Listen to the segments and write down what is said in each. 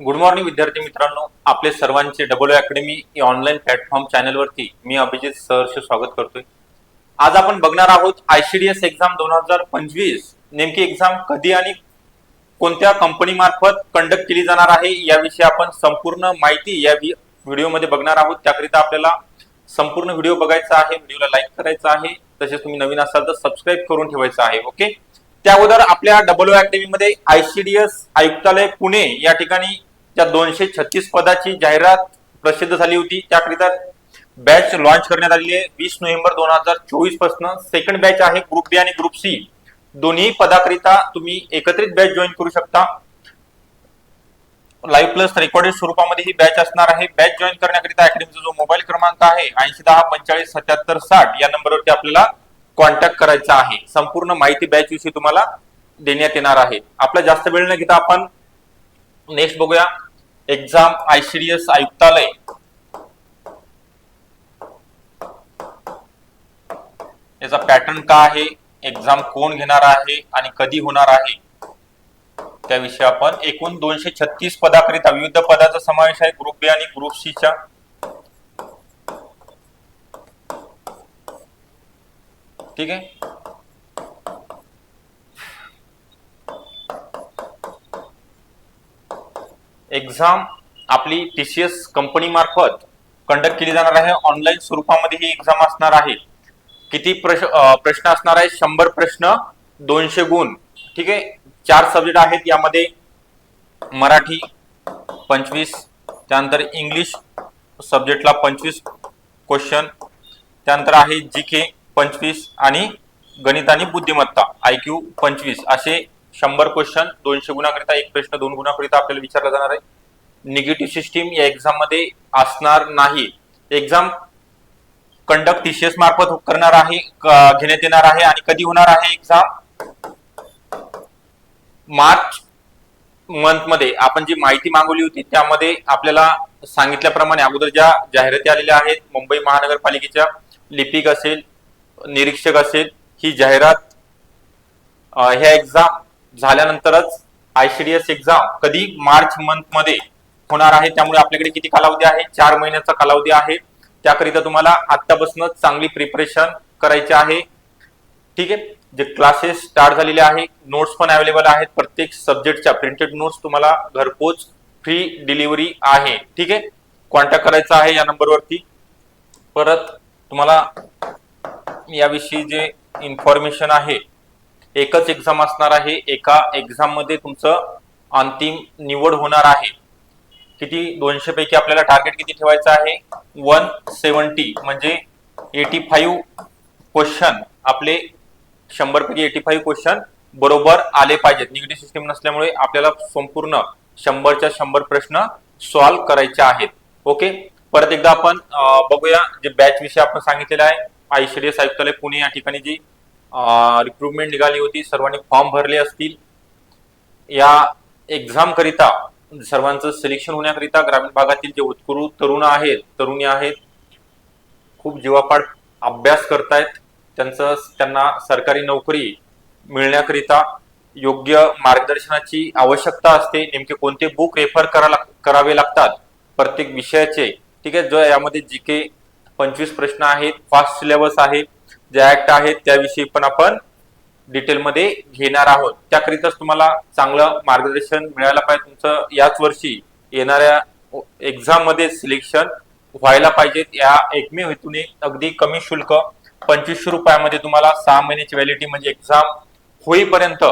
Good morning विद्यार्थी मित्रांनो. आपले सर्वांचे डबल अकॅडमी या ऑनलाईन प्लॅटफॉर्म चॅनलवरती मी अभिजित सहर्ष स्वागत करतोय. आज आपण बघणार आहोत आयसीडीएस एक्झाम दोन हजार पंचवीस नेमकी एक्झाम कधी आणि कोणत्या कंपनी मार्फत कंडक्ट केली जाणार आहे याविषयी आपण संपूर्ण माहिती या व्हिडिओमध्ये बघणार आहोत. त्याकरिता आपल्याला संपूर्ण व्हिडिओ बघायचा आहे व्हिडिओला लाईक करायचा आहे. तसेच तुम्ही नवीन असाल तर सबस्क्राईब करून ठेवायचं आहे ओके त्या अगोदर आपल्या डब्ल्यू अकॅडमी मध्ये आयसीडीएस आयुक्तालय पुणे या ठिकाणी ज्या दोनशे छत्तीस पदाची जाहिरात प्रसिद्ध झाली होती. त्याकरिता बॅच लॉन्च करण्यात आलेली आहे. वीस नोव्हेंबर दोन हजार चोवीसपासून सेकंड बॅच आहे. ग्रुप बी आणि ग्रुप सी दोन्ही पदाकरिता तुम्ही एकत्रित बॅच जॉईन करू शकता. लाईव्ह प्लस रेकॉर्डेड स्वरूपामध्ये ही बॅच असणार आहे. बॅच जॉईन करण्याकरिता अकॅडमीचा जो मोबाईल क्रमांक आहे ऐंशी दहा पंचेचाळीस सत्याहत्तर साठ या नंबरवरती आपल्याला कॉन्टॅक्ट करायचा आहे. संपूर्ण माहिती बॅच विषयी तुम्हाला देण्यात येणार आहे. आपला जास्त वेळ न घेता आपण नेक्स्ट बघूया. एक्झाम आयसीडीएस आयुक्तालय. याचा पॅटर्न का आहे? एक्झाम कोण घेणार आहे आणि कधी होणार आहे? त्याविषयी आपण एकूण दोनशे छत्तीस पदाकरिता विविध पदाचा समावेश आहे. ग्रुप बी आणि ग्रुप सी च्या. ठीक आहे? एक्झाम आपली टी सी कंपनी मार्फत कंडक्ट केली जाणार आहे. ऑनलाईन स्वरूपामध्ये ही एक्झाम असणार आहे. किती प्रश्न असणार आहे? शंभर प्रश्न दोनशे गुण. ठीक आहे? चार सब्जेक्ट आहेत. यामध्ये मराठी पंचवीस त्यानंतर इंग्लिश सब्जेक्टला पंचवीस क्वेश्चन त्यानंतर आहे जी के पंचवीस आणि गणित आणि बुद्धिमत्ता आय क्यू पंचवीस असे शंभर क्वेश्चन दोनशे गुणाकरिता एक प्रश्न दोन गुणाकरिता आपल्याला विचारला जाणार आहे. निगेटिव्ह सिस्टीम या एक्झाममध्ये असणार नाही. एक्झाम कंडक्ट टीसीएस मार्फत करणार आहे घेण्यात येणार आहे आणि कधी होणार आहे एक्झाम मार्च मंथमध्ये. आपण जी माहिती मागवली होती त्यामध्ये आपल्याला सांगितल्याप्रमाणे अगोदर ज्या जाहिराती आलेल्या आहेत मुंबई महानगरपालिकेच्या लिपिक असेल निरीक्षक असेल ही जाहिरात ह्या एक्झाम झाल्यानंतरच आयसीडीएस एक्झाम कधी मार्च मंथमध्ये होणार आहे त्यामुळे आपल्याकडे किती कालावधी आहे? चार महिन्याचा कालावधी आहे. त्याकरिता तुम्हाला आत्तापासून चांगली प्रिपरेशन करायची आहे. ठीक आहे? जे क्लासेस स्टार्ट झालेले आहे नोट्स पण अवेलेबल आहेत. प्रत्येक सब्जेक्टच्या प्रिंटेड नोट्स तुम्हाला घरपोच फ्री डिलिव्हरी आहे. ठीक आहे? कॉन्टॅक्ट करायचा आहे या नंबरवरती परत तुम्हाला याविषयी जे इन्फॉर्मेशन आहे एकच एक्झाम असणार आहे. एका एक्झाममध्ये तुमचं अंतिम निवड होणार आहे. किती? दोनशे पैकी आपल्याला टार्गेट किती ठेवायचं आहे? वन सेवन्टी म्हणजे एटी फाईव्ह क्वेश्चन आपले शंभर पैकी एटी फाईव्ह क्वेश्चन बरोबर आले पाहिजेत. निगेटिव्ह सिस्टीम नसल्यामुळे आपल्याला संपूर्ण शंभरच्या शंभर प्रश्न सॉल्व्ह करायचे आहेत. ओके परत एकदा आपण बघूया जे बॅच विषय आपण सांगितलेला आहे. आयसीडीएस आयुक्तालय पुणे या ठिकाणी जी रिक्रुटमेंट निघाली होती सर्वांनी फॉर्म भरले असतील. या एक्झाम करिता सर्वांचं सिलेक्शन होण्याकरिता ग्रामीण भागातील जे उत्कृष्ट तरुण आहेत तरुणी आहेत खूप जीवापाड अभ्यास करतायत. त्यांचं त्यांना सरकारी नोकरी मिळण्याकरिता योग्य मार्गदर्शनाची आवश्यकता असते. नेमके कोणते बुक रेफर करा लाग- करावे लागतात? प्रत्येक विषयाचे. ठीक आहे जो यामध्ये जी के पंचवीस प्रश्न आहेत फास्ट सिलेबस आहे जे ऍक्ट आहेत त्याविषयी पण आपण डिटेलमध्ये घेणार आहोत. त्याकरिताच तुम्हाला चांगलं मार्गदर्शन मिळायला पाहिजे. तुमचं याच वर्षी येणाऱ्या एक्झाममध्ये सिलेक्शन व्हायला पाहिजेत या एकमेव हेतूने अगदी कमी शुल्क पंचवीसशे रुपयामध्ये तुम्हाला सहा महिन्याची व्हॅलिडिटी म्हणजे एक्झाम होईपर्यंत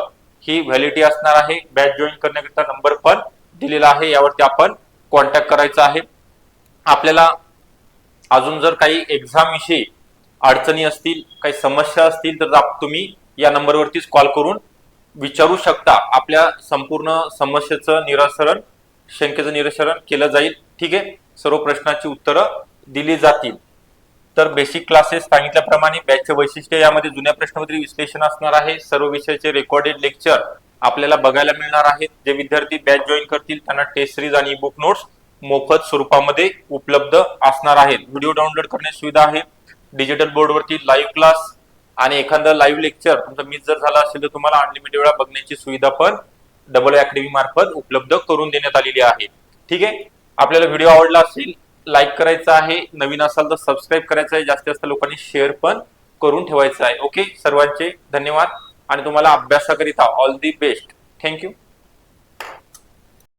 ही व्हॅलिडिटी असणार आहे. बॅच जॉईन करण्याकरिता नंबर पण दिलेला आहे. यावरती आपण कॉन्टॅक्ट करायचा आहे. आपल्याला अजून जर काही एक्झाम विषयी अडचणी असतील काही समस्या असतील तर आप- तुम्ही या नंबरवरतीच कॉल करून विचारू शकता. आपल्या संपूर्ण समस्येचं निरासरण शंकेचं निरासरण केलं जाईल. ठीक आहे? सर्व प्रश्नाची उत्तरं दिली जातील. तर बेसिक क्लासेस सांगितल्याप्रमाणे बॅचचे वैशिष्ट्य यामध्ये जुन्या प्रश्नपत्री विश्लेषण असणार आहे. सर्व विषयाचे रेकॉर्डेड लेक्चर आपल्याला बघायला मिळणार आहेत. जे विद्यार्थी बॅच जॉईन करतील त्यांना टेस्ट सिरीज आणि बुक नोट्स मोफत स्वरूपामध्ये उपलब्ध असणार आहेत व्हिडिओ डाउनलोड करण्याची सुविधा आहे. डिजिटल बोर्डवरती लाईव्ह क्लास आणि एखादं लाईव्ह लेक्चर तुमचं मिस जर झाला असेल तर तुम्हाला अनलिमिटेड वेळा बघण्याची सुविधा पण डबल अकॅडमी मार्फत उपलब्ध करून देण्यात आलेली आहे. ठीक आहे? आपल्याला व्हिडिओ आवडला असेल लाईक करायचा आहे. नवीन असाल तर सबस्क्राईब करायचं आहे. जास्तीत जास्त लोकांनी शेअर पण करून ठेवायचं आहे. ओके सर्वांचे धन्यवाद. आणि तुम्हाला अभ्यासाकरिता all the best thank you